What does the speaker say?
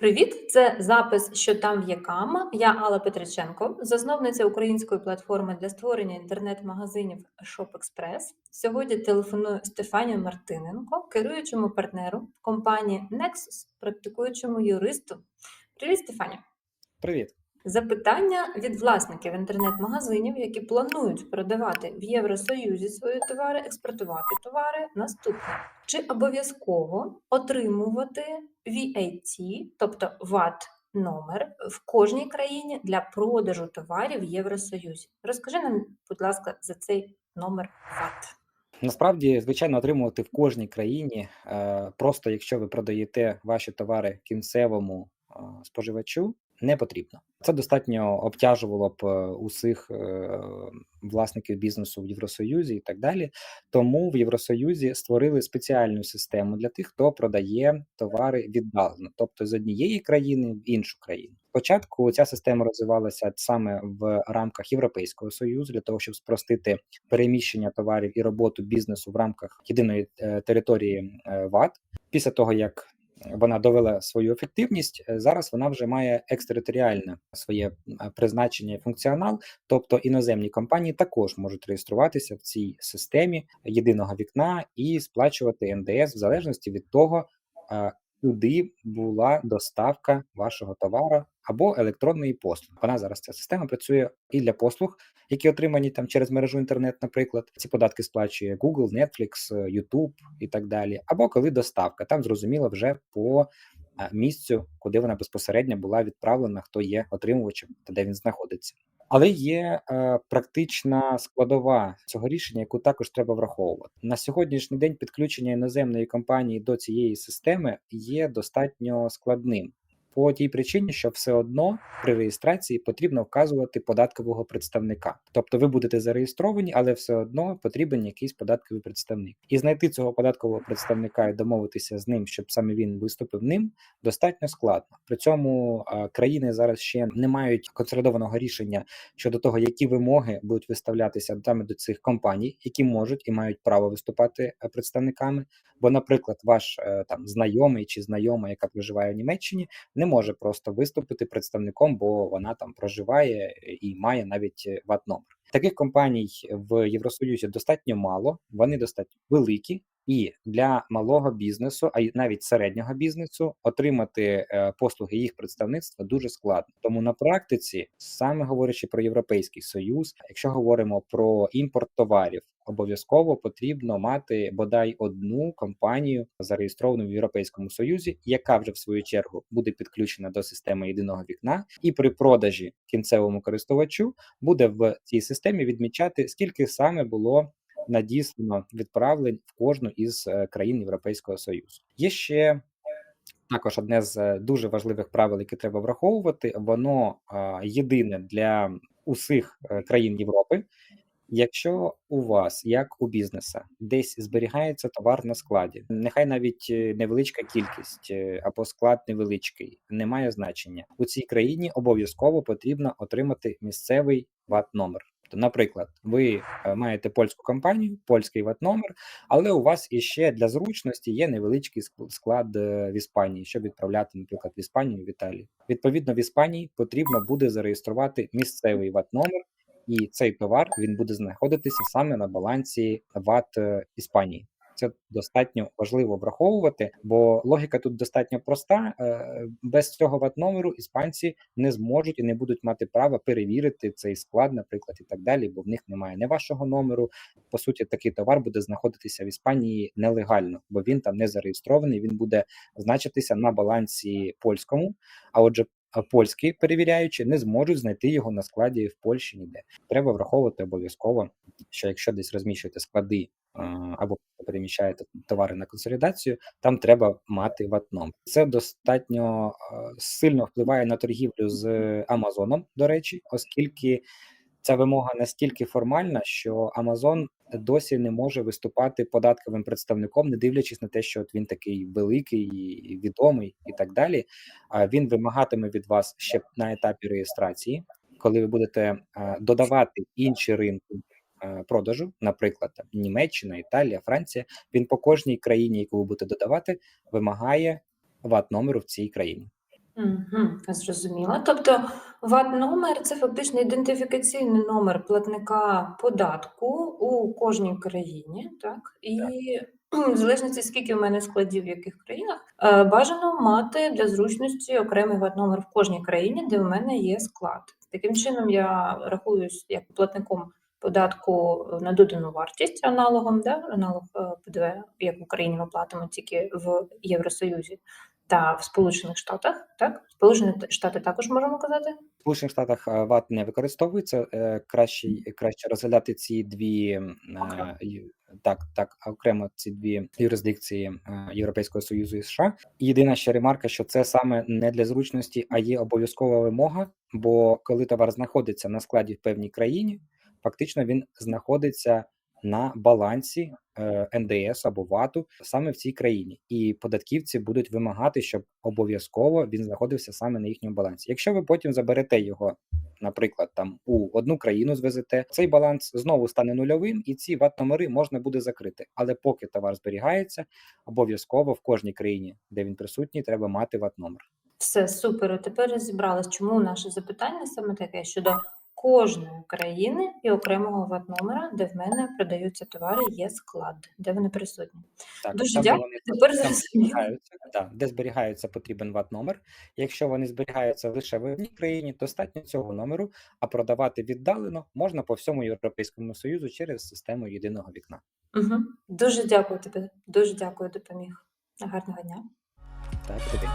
Привіт! Це запис Що там є кама. Я Алла Петриченко, засновниця української платформи для створення інтернет-магазинів ShopExpress. Сьогодні телефоную Стефанію Мартиненко, керуючому партнеру компанії Nexus, практикуючому юристу. Привіт, Стефанія! Привіт. Запитання від власників інтернет-магазинів, які планують продавати в Євросоюзі свої товари, експортувати товари. Наступне: чи обов'язково отримувати VAT, тобто VAT номер в кожній країні для продажу товарів в Євросоюзі? Розкажи нам, будь ласка, за цей номер VAT. Насправді, звичайно, отримувати в кожній країні, е, просто якщо ви продаєте ваші товари кінцевому е, споживачу, не потрібно. Це достатньо обтяжувало б е, усіх е, власників бізнесу в Євросоюзі і так далі. Тому в Євросоюзі створили спеціальну систему для тих, хто продає товари віддалено, тобто з однієї країни в іншу країну. Спочатку ця система розвивалася саме в рамках Європейського союзу для того, щоб спростити переміщення товарів і роботу бізнесу в рамках єдиної е, території ВАТ. Після того як вона довела свою ефективність. е, Зараз вона вже має екстериторіальне своє призначення і функціонал. Тобто іноземні компанії також можуть реєструватися в цій системі єдиного вікна і сплачувати НДС в залежності від того, куди була доставка вашого товару або електронної послуги. Вона зараз ця система працює і для послуг, які отримані там через мережу інтернет, наприклад, ці податки сплачує Google, Netflix, е, YouTube і так далі. Або коли доставка, там зрозуміло вже по е, місцю, куди вона безпосередньо була відправлена, хто є отримувачем та де він знаходиться. Але є е, практична складова цього рішення, яку також треба враховувати на сьогоднішній день. Підключення іноземної компанії до цієї системи є достатньо складним. По тій причині, що все одно при реєстрації потрібно вказувати податкового представника. Тобто ви будете зареєстровані, але все одно потрібен якийсь податковий представник. І знайти цього податкового представника і домовитися з ним, щоб саме він виступив ним, достатньо складно. При цьому країни зараз ще не мають консолідованого рішення щодо того, які вимоги будуть виставлятися саме до цих компаній, які можуть і мають право виступати е, представниками. Бо, наприклад, ваш е, там знайомий чи знайома, яка проживає в Німеччині, не може просто виступити представником, бо вона там проживає і має навіть е, ват номер. Таких компаній в Євросоюзі достатньо мало, вони достатньо великі, і для малого бізнесу, а й навіть середнього бізнесу, отримати е, послуги їх представництва дуже складно. Тому на практиці, саме говорячи про європейський союз, якщо говоримо про імпорт товарів, обов'язково потрібно мати бодай одну компанію зареєстровану в Європейському Союзі, яка вже в свою чергу буде підключена до системи єдиного вікна, і при продажі кінцевому користувачу буде в цій системі відмічати, скільки саме було надіслано відправлень в кожну із е, країн Європейського Союзу. Є ще також одне з е, дуже важливих правил, які треба враховувати. Воно єдине для усіх е, країн Європи. Якщо у вас, як у бізнеса, десь зберігається товар на складі, нехай навіть невеличка кількість або склад невеличкий, не має значення. У цій країні обов'язково потрібно отримати місцевий ват номер. Тобто, наприклад, ви е, маєте польську компанію, польський ватномер, але у вас іще для зручності є невеличкий склад е, в Іспанії, щоб відправляти, наприклад, в Іспанію, в Італію. Відповідно, в Іспанії потрібно буде зареєструвати місцевий ватномер, і цей товар він буде знаходитися саме на балансі ВАТ е, Іспанії. Це достатньо важливо враховувати, бо логіка тут достатньо проста. Е, Без цього ват номеру іспанці не зможуть і не будуть мати права перевірити цей склад, наприклад, і так далі, бо в них немає не вашого номеру. По суті, такий товар буде знаходитися в Іспанії нелегально, бо він там не зареєстрований. Він буде значитися на балансі польському. А отже, польські перевіряючі не зможуть знайти його на складі в Польщі ніде. Треба враховувати обов'язково, що якщо десь розміщуєте склади або переміщаєте товари на консолідацію, там треба мати ватном. Це достатньо сильно впливає на торгівлю з Амазоном, до речі, оскільки ця вимога настільки формальна, що Amazon досі не може виступати податковим представником, не дивлячись на те, що от він такий великий і відомий, і так далі. А він вимагатиме від вас ще на етапі реєстрації, коли ви будете додавати інші ринки. Продажу, наприклад, там, Німеччина, Італія, Франція, він по кожній країні, яку ви будете додавати, вимагає ват номеру в цій країні. Угу, зрозуміла. Тобто ВАТ-номер це фактично ідентифікаційний номер платника податку у кожній країні, так? І в залежності, скільки в мене складів в яких країнах, е, бажано мати для зручності окремий ВАТ-номер в кожній країні, де в мене є склад. Таким чином, я рахуюсь як платником податку на додану вартість аналогом, да? аналог е, ПДВ, як в Україні ми платимо тільки в Євросоюзі та в Сполучених Штатах, так? Сполучені Штати також можемо казати. В Сполучених Штатах е, ВАТ не використовується. е, Краще, краще розглядати ці дві м, Окремо. е, так, так, окремо ці дві юрисдикції е, Європейського Союзу і США. Єдина ще ремарка, що це саме не для зручності, а є обов'язкова вимога. Бо коли товар знаходиться на складі в певній країні, фактично він знаходиться на балансі е, НДС або ВАТу саме в цій країні, і податківці будуть вимагати, щоб обов'язково він знаходився саме на їхньому балансі. Якщо ви потім заберете його, наприклад, там у одну країну звезете, цей баланс знову стане нульовим, і ці ват-номери можна буде закрити. Але поки товар зберігається, обов'язково в кожній країні, де він присутній, треба мати ват-номер. Все супер. Тепер розібралась, чому наше запитання саме таке щодо кожної країни і окремого ВАТ-номера, де в мене продаються товари, є склад, де вони присутні. Так, Дуже дякую. Тепер зберігаються, да, де зберігається потрібен ват-номер. Якщо вони зберігаються лише в одній країні, достатньо цього номеру, а продавати віддалено можна по всьому Європейському Союзу через систему єдиного вікна. Угу. Дуже дякую тобі. Дуже дякую, допоміг. Гарного дня. Так, тобі.